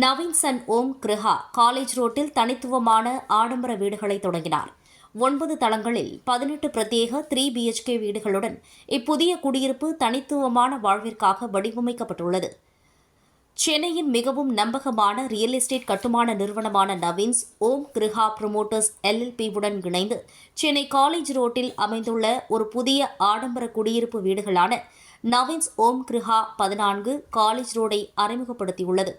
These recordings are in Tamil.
நவீன் சன் ஓம் கிருஹா காலேஜ் ரோட்டில் தனித்துவமான ஆடம்பர வீடுகளை தொடங்கினார். ஒன்பது தளங்களில் பதினெட்டு பிரத்யேக த்ரீ பிஹெச்கே வீடுகளுடன் இப்புதிய குடியிருப்பு தனித்துவமான வாழ்விற்காக வடிவமைக்கப்பட்டுள்ளது. சென்னையின் மிகவும் நம்பகமான ரியல் எஸ்டேட் கட்டுமான நிறுவனமான நவீன்ஸ் ஓம் கிருஹா ப்ரொமோட்டர்ஸ் எல்எல்பியுடன் இணைந்து சென்னை காலேஜ் ரோட்டில் அமைந்துள்ள ஒரு புதிய ஆடம்பர குடியிருப்பு வீடுகளான நவீன்ஸ் ஓம் கிருஹா பதினான்கு காலேஜ் ரோடை அறிமுகப்படுத்தியுள்ளது.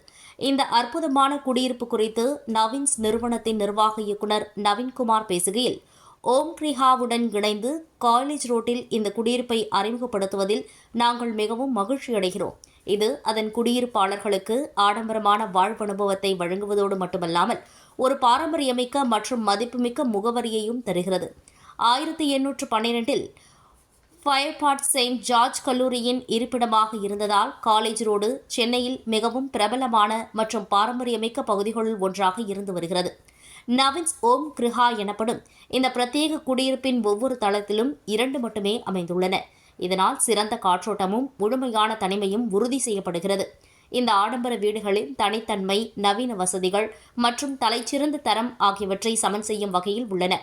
இந்த அற்புதமான குடியிருப்பு குறித்து நவீன்ஸ் நிறுவனத்தின் நிர்வாக இயக்குநர் நவீன்குமார் பேசுகையில் ஓம் கிரிஹாவுடன் இணைந்து காலேஜ் ரோட்டில் இந்த குடியிருப்பை அறிமுகப்படுத்துவதில் நாங்கள் மிகவும் மகிழ்ச்சி அடைகிறோம். இது அதன் குடியிருப்பாளர்களுக்கு ஆடம்பரமான வாழ்வனுபவத்தை வழங்குவதோடு மட்டுமல்லாமல் ஒரு பாரம்பரியமிக்க மற்றும் மதிப்புமிக்க முகவரியையும் தருகிறது. ஆயிரத்தி எண்ணூற்று பன்னிரெண்டில் ஃபயர்பாட் செயின்ட் ஜார்ஜ் கல்லூரியின் இருப்பிடமாக இருந்ததால் காலேஜ் ரோடு சென்னையில் மிகவும் பிரபலமான மற்றும் பாரம்பரியமிக்க பகுதிகளுள் ஒன்றாக இருந்து வருகிறது. நவின்ஸ் ஓம் கிருஹா எனப்படும் இந்த பிரத்யேக குடியிருப்பின் ஒவ்வொரு தளத்திலும் இரண்டு மட்டுமே அமைந்துள்ளன. இதனால் சிறந்த காற்றோட்டமும் முழுமையான தனிமையும் உறுதி செய்யப்படுகிறது. இந்த ஆடம்பர வீடுகளின் தனித்தன்மை நவீன வசதிகள் மற்றும் தலைச்சிறந்த தரம் ஆகியவற்றை சமன் செய்யும் வகையில் உள்ளன.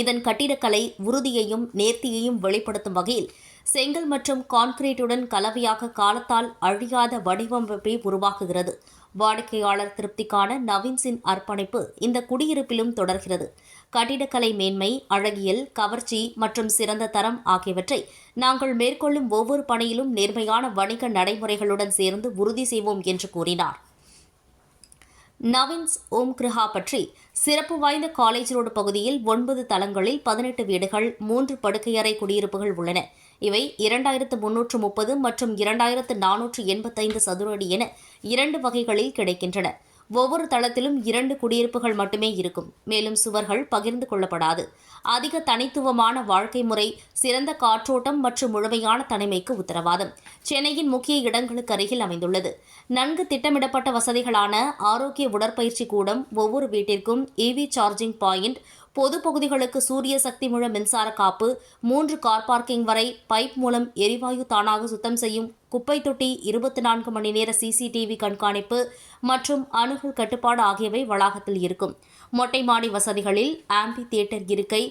இதன் கட்டிடக்கலை உறுதியையும் நேர்த்தியையும் வெளிப்படுத்தும் வகையில் செங்கல் மற்றும் கான்கிரீட்டுடன் கலவையாக காலத்தால் அழியாத வடிவமைப்பை உருவாக்குகிறது. வாடிக்கையாளர் திருப்திக்கான நவீன்ஸின் அர்ப்பணிப்பு இந்த குடியிருப்பிலும் தொடர்கிறது. கட்டிடக்கலை மேன்மை அழகியல் கவர்ச்சி மற்றும் சிறந்த தரம் ஆகியவற்றை நாங்கள் மேற்கொள்ளும் ஒவ்வொரு பணியிலும் நேர்மையான வணிக நடைமுறைகளுடன் சேர்ந்து உறுதி செய்வோம் என்று கூறினார். நவின்ஸ் ஓம் கிருஹா பற்றி சிறப்பு வாய்ந்த காலேஜ் ரோடு பகுதியில் ஒன்பது தளங்களில் பதினெட்டு வீடுகள் மூன்று படுக்கையறை குடியிருப்புகள் உள்ளன. இவை இரண்டாயிரத்து முன்னூற்று முப்பது மற்றும் இரண்டாயிரத்து நானூற்று எண்பத்தைந்து சதுர அடி என இரண்டு வகைகளில் கிடைக்கின்றன. ஒவ்வொரு தளத்திலும் இரண்டு குடியிருப்புகள் மட்டுமே இருக்கும். மேலும் சுவர்கள் பகிர்ந்து கொள்ளப்படாது. அதிக தனித்துவமான வாழ்க்கை முறை சிறந்த காற்றோட்டம் மற்றும் முழுமையான தனிமைக்கு உத்தரவாதம். சென்னையின் முக்கிய இடங்களுக்கு அருகில் அமைந்துள்ளது. நன்கு திட்டமிடப்பட்ட வசதிகளான ஆரோக்கிய உடற்பயிற்சி கூடம் ஒவ்வொரு வீட்டிற்கும் இவி சார்ஜிங் பாயிண்ட் பொது பகுதிகளுக்கு சூரிய சக்தி முழ மின்சார காப்பு மூன்று கார் பார்க்கிங் வரை பைப் மூலம் எரிவாயு தானாக சுத்தம் செய்யும் குப்பை தொட்டி இருபத்தி நான்கு மணி நேர சிசிடிவி கண்காணிப்பு மற்றும் அணுகல் கட்டுப்பாடு ஆகியவை வளாகத்தில் இருக்கும். மொட்டை மாடி வசதிகளில் ஆம்பி தியேட்டர் இருக்கை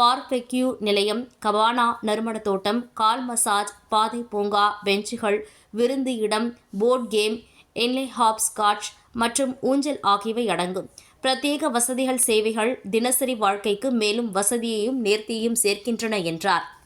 பார்பெக்யூ நிலையம் கபானா நறுமண தோட்டம் கால் மசாஜ் பாதை பூங்கா பெஞ்சுகள் விருந்து இடம் போர்ட் கேம் என்லே ஹாப்ஸ் காட்ச் மற்றும் ஊஞ்சல் ஆகியவை அடங்கும். பிரத்யேக வசதிகள் சேவைகள் தினசரி வாழ்க்கைக்கு மேலும் வசதியையும் நேர்த்தியையும் சேர்க்கின்றன என்றார்.